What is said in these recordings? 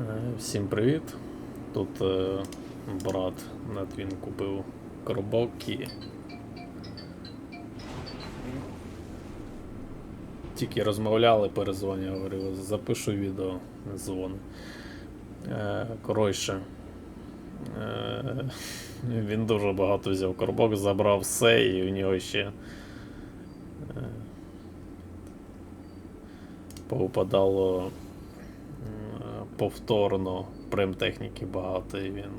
Е, Всім привіт. Тут е, брат над він купив коробок і. Тільки розмовляли, перезвонив, говорив, запишу відео, не дзвони. Е, коротше. Він дуже багато взяв коробок, забрав все і в нього ще. Повипадало повторно примтехніки багато, і він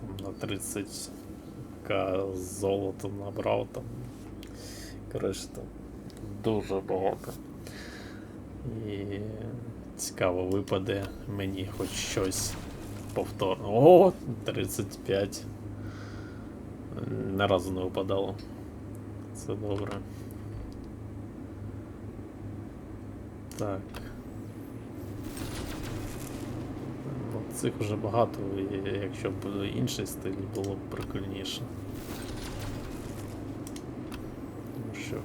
там на 30к золото набрав там. Коротше, там дуже багато. І цікаво випаде мені хоч щось повторно. О, 35. Ні разу не випадало. Це добре. Так. Ну, цих вже багато, якщо б інший стиль було б прикольніше. Тому що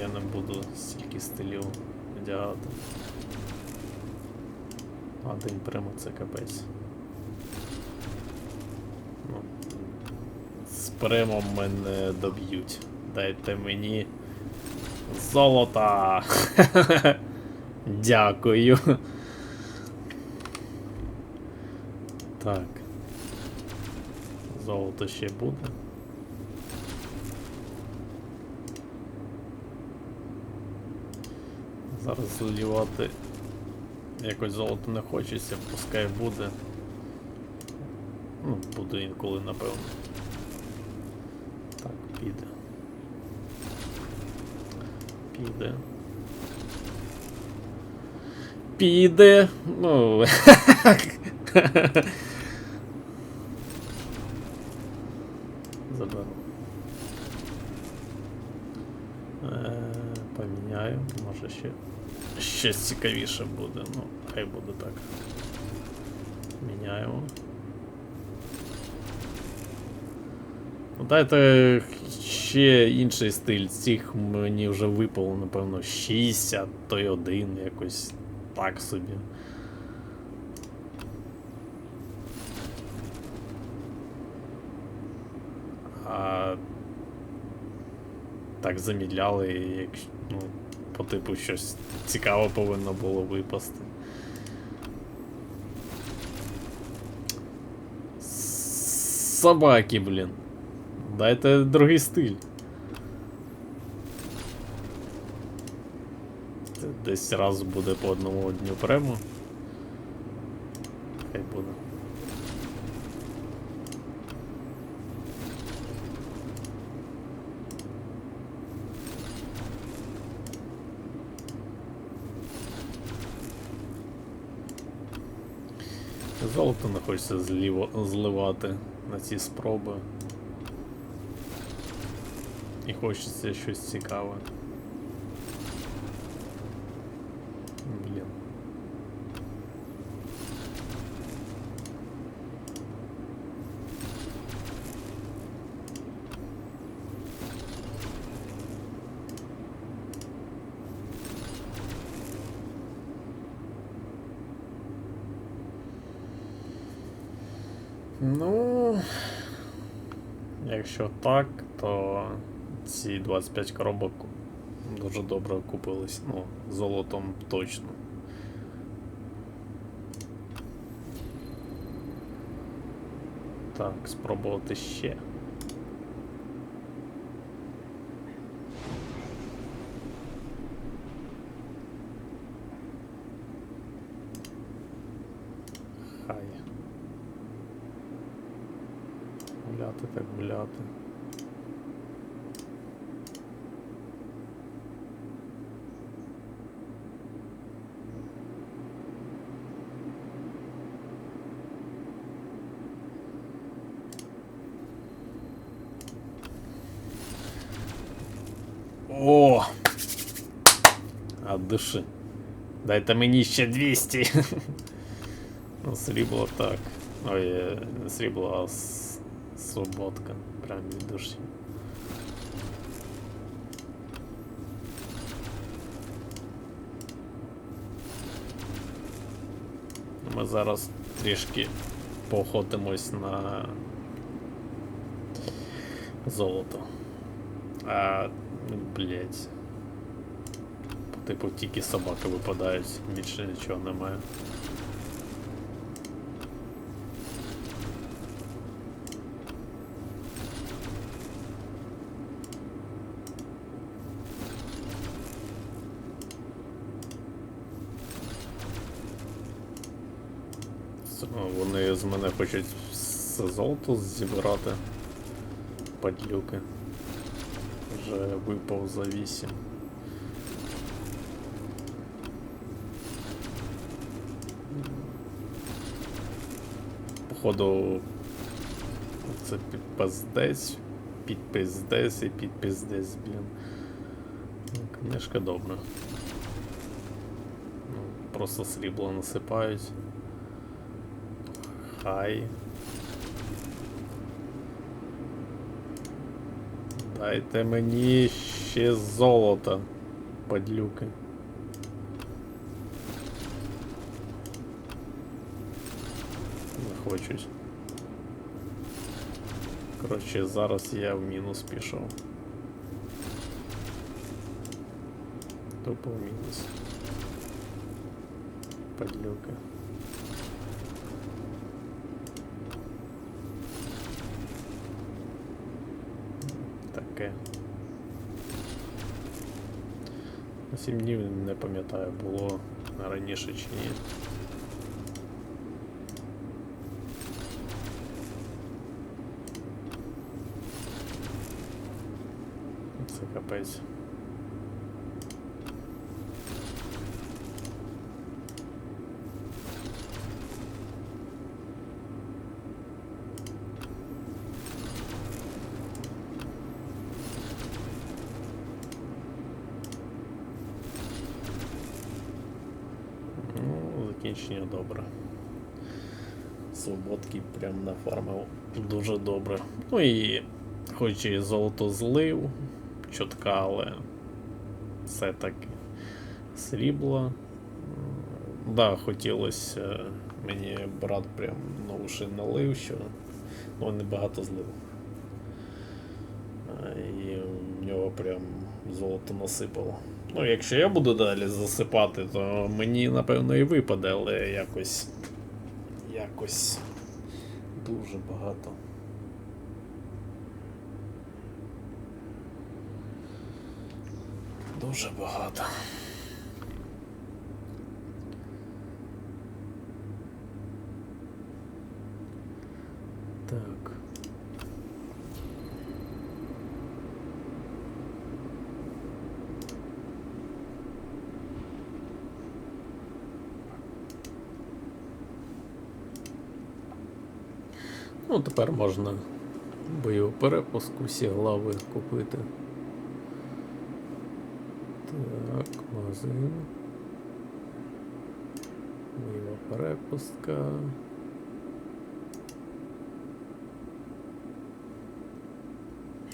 я не буду стільки стилів одягати. Один прямо це капець. Ну, з примом мене доб'ють. Дайте мені золота. Дякую. Так. Золото ще буде. Зараз зливати якось золото не хочеться, пускай буде. Ну, буде інколи, напевно. Так, піде. Піде. Піде. Ну. Заберу. Е, поміняю, може ще щось цікавіше буде. Ну, хай буде так. Міняємо. Ну, дайте ще інший стиль. Цих мені вже випало, напевно, 6, а один якось так собі. А так замідляли, як ну, по типу щось цікаве повинно було випасти. Собаки, блін. Дайте другий стиль. Десь раз буде по одному дню прему. Хай буде. Золото не хочеться зліво, зливати на ці спроби. І хочеться щось цікаве. Блін. Ну, якщо так, то ці 25 коробок дуже добре купились. Ну, золотом точно. Так, спробувати ще. Хай. Гуляти так гуляти. О! От души. Дайте мені ще 200. Ну, срібло так. Ой, е, не срібло, а с- свободка. Прям від душі. Ми зараз трішки поохотимось на золото. А, ну, блять. Типу тільки собаки випадають, більше нічого немає. Вони з мене хочуть все золото зібрати. Падлюки. Вже випав за 8. Походу це підпиздець, підпиздець і підпиздець, блін. Ну, Книжка добра. Ну, просто срібло насипають. Хай. Дайте мені ще золото, падлюки. Не хочуть. Коротше, зараз я в мінус пішов. Тупо в мінус. Падлюки. 7 днів не пам'ятаю, було раніше чи ні. Це капець. Ну, добре. Свободки прям нафармив дуже добре. Ну і хоч і золото злив, чутка, але все таки срібло. Да, хотілося мені брат прям на уші налив, що ну, небагато злив. І в нього прям золото насипало. Ну, якщо я буду далі засипати, то мені напевно і випаде, але якось. Якось дуже багато. Дуже багато. Так. Ну, тепер можна бойову перепуску, всі глави купити. Так, магазин. Бойова перепустка.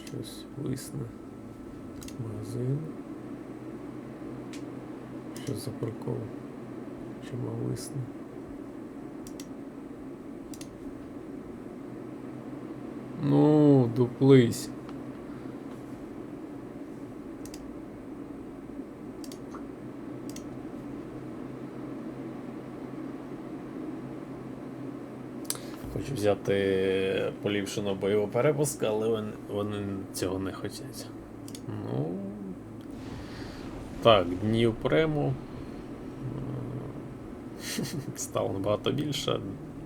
Щось висне. Магазин. Що за прикол? Чому висне? Ну, дуплись. Хочу взяти поліпшену бойову перепуск, але вони, вони цього не хочуть. Ну. Так, днів прему. Стало набагато більше.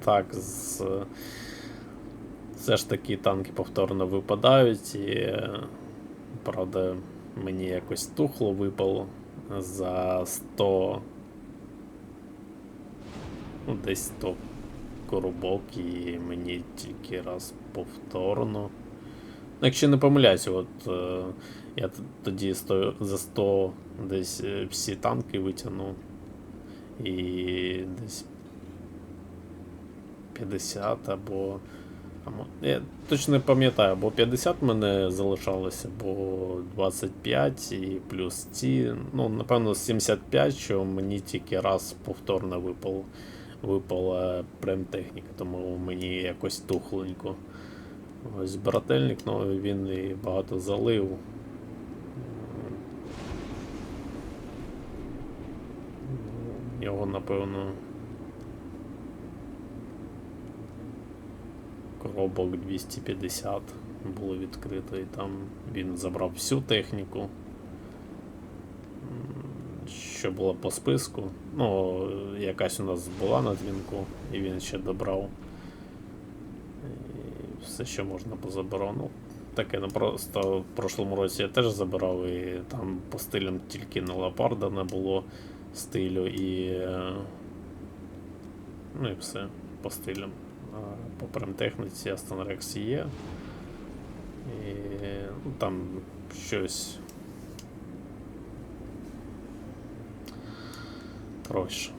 Так, з. Все ж таки танки повторно випадають, і правда, мені якось тухло випало за 100. Ну, десь 100 коробок, і мені тільки раз повторно. Ну, якщо не помиляюсь, от е, я тоді 100, за 100 десь е, всі танки витягнув. І десь 50 або. Я точно не пам'ятаю, бо 50 мене залишалося, бо 25 і плюс ці. Ну, напевно, 75, що мені тільки раз повторно випало. випала прем-техніка, тому мені якось тухленько. Ось брательник, ну він і багато залив. Його, напевно. Коробок 250 було відкрито, і там він забрав всю техніку, що було по списку. Ну, якась у нас була на дзвінку, і він ще добрав. І все, що можна позабирав. Ну, таке ну, просто в прошлому році я теж забирав, і там по стилям тільки на Леопарда не було стилю і. е, Ну і все по стилям. По премтехніці Aston Rex є. І ну, там щось. Коротше.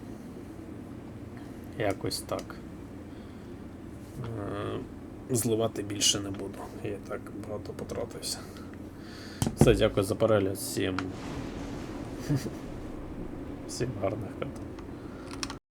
Якось так. Е, Зливати більше не буду. Я так багато потратився. Все, дякую за перегляд. Всім. Всім гарних каток.